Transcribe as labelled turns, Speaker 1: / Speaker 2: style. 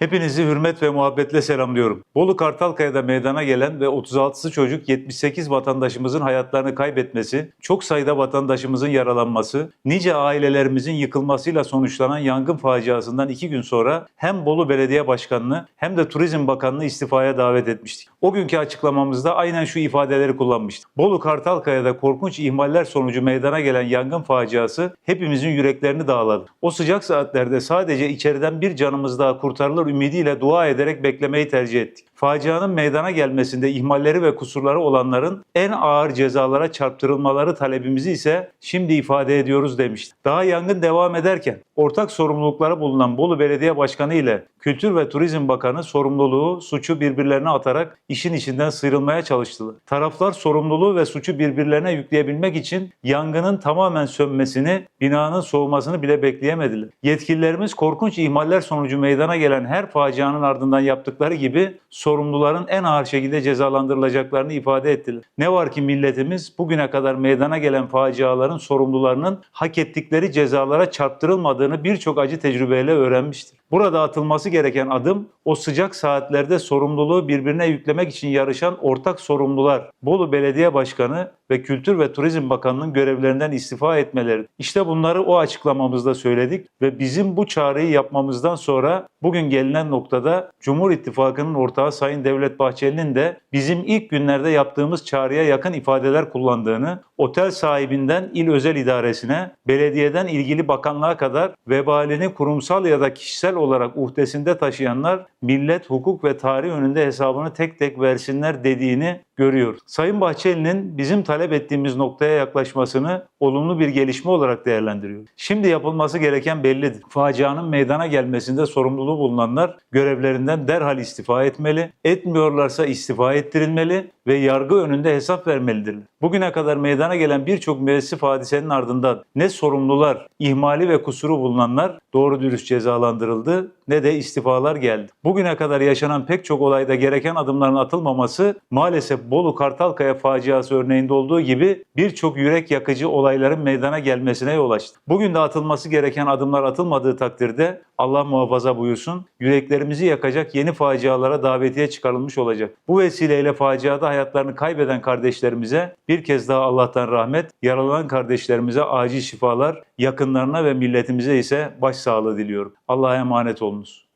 Speaker 1: Hepinizi hürmet ve muhabbetle selamlıyorum. Bolu Kartalkaya'da meydana gelen ve 36'sı çocuk 78 vatandaşımızın hayatlarını kaybetmesi, çok sayıda vatandaşımızın yaralanması, nice ailelerimizin yıkılmasıyla sonuçlanan yangın faciasından iki gün sonra hem Bolu Belediye Başkanı'nı hem de Turizm Bakanı'nı istifaya davet etmiştik. O günkü açıklamamızda aynen şu ifadeleri kullanmıştık. Bolu Kartalkaya'da korkunç ihmaller sonucu meydana gelen yangın faciası hepimizin yüreklerini dağladı. O sıcak saatlerde sadece içeriden bir canımız daha kurtarılır ümidiyle dua ederek beklemeyi tercih ettik. Facianın meydana gelmesinde ihmalleri ve kusurları olanların en ağır cezalara çarptırılmaları talebimizi ise şimdi ifade ediyoruz demiştik. Daha yangın devam ederken ortak sorumlulukları bulunan Bolu Belediye Başkanı ile Kültür ve Turizm Bakanı sorumluluğu, suçu birbirlerine atarak işin içinden sıyrılmaya çalıştılar. Taraflar sorumluluğu ve suçu birbirlerine yükleyebilmek için yangının tamamen sönmesini, binanın soğumasını bile bekleyemediler. Yetkililerimiz korkunç ihmaller sonucu meydana gelen her facianın ardından yaptıkları gibi sorumluların en ağır şekilde cezalandırılacaklarını ifade ettiler. Ne var ki milletimiz bugüne kadar meydana gelen faciaların sorumlularının hak ettikleri cezalara çarptırılmadığını birçok acı tecrübeyle öğrenmiştir. Burada atılması gereken adım o sıcak saatlerde sorumluluğu birbirine yüklemek için yarışan ortak sorumlular. Bolu Belediye Başkanı ve Kültür ve Turizm Bakanı'nın görevlerinden istifa etmeleri. İşte bunları o açıklamamızda söyledik ve bizim bu çağrıyı yapmamızdan sonra bugün gelinen noktada Cumhur İttifakı'nın ortağı Sayın Devlet Bahçeli'nin de bizim ilk günlerde yaptığımız çağrıya yakın ifadeler kullandığını, otel sahibinden il özel idaresine, belediyeden ilgili bakanlığa kadar vebalini kurumsal ya da kişisel olarak uhdesinde taşıyanlar millet, hukuk ve tarih önünde hesabını tek tek versinler dediğini görüyoruz. Sayın Bahçeli'nin bizim talep ettiğimiz noktaya yaklaşmasını olumlu bir gelişme olarak değerlendiriyor. Şimdi yapılması gereken bellidir. Facianın meydana gelmesinde sorumluluğu bulunanlar görevlerinden derhal istifa etmeli, etmiyorlarsa istifa ettirilmeli ve yargı önünde hesap vermelidirler. Bugüne kadar meydana gelen birçok müessif hadisenin ardından ne sorumlular, ihmali ve kusuru bulunanlar doğru dürüst cezalandırıldı ne de istifalar geldi. Bugüne kadar yaşanan pek çok olayda gereken adımların atılmaması maalesef Bolu Kartalkaya faciası örneğinde olduğu gibi birçok yürek yakıcı olayların meydana gelmesine yol açtı. Bugün de atılması gereken adımlar atılmadığı takdirde Allah muhafaza buyursun yüreklerimizi yakacak yeni facialara davetiye çıkarılmış olacak. Bu vesileyle faciada hayatlarını kaybeden kardeşlerimize bir kez daha Allah'tan rahmet, yaralanan kardeşlerimize acil şifalar, yakınlarına ve milletimize ise başsağlığı diliyorum. Allah'a emanet olunuz.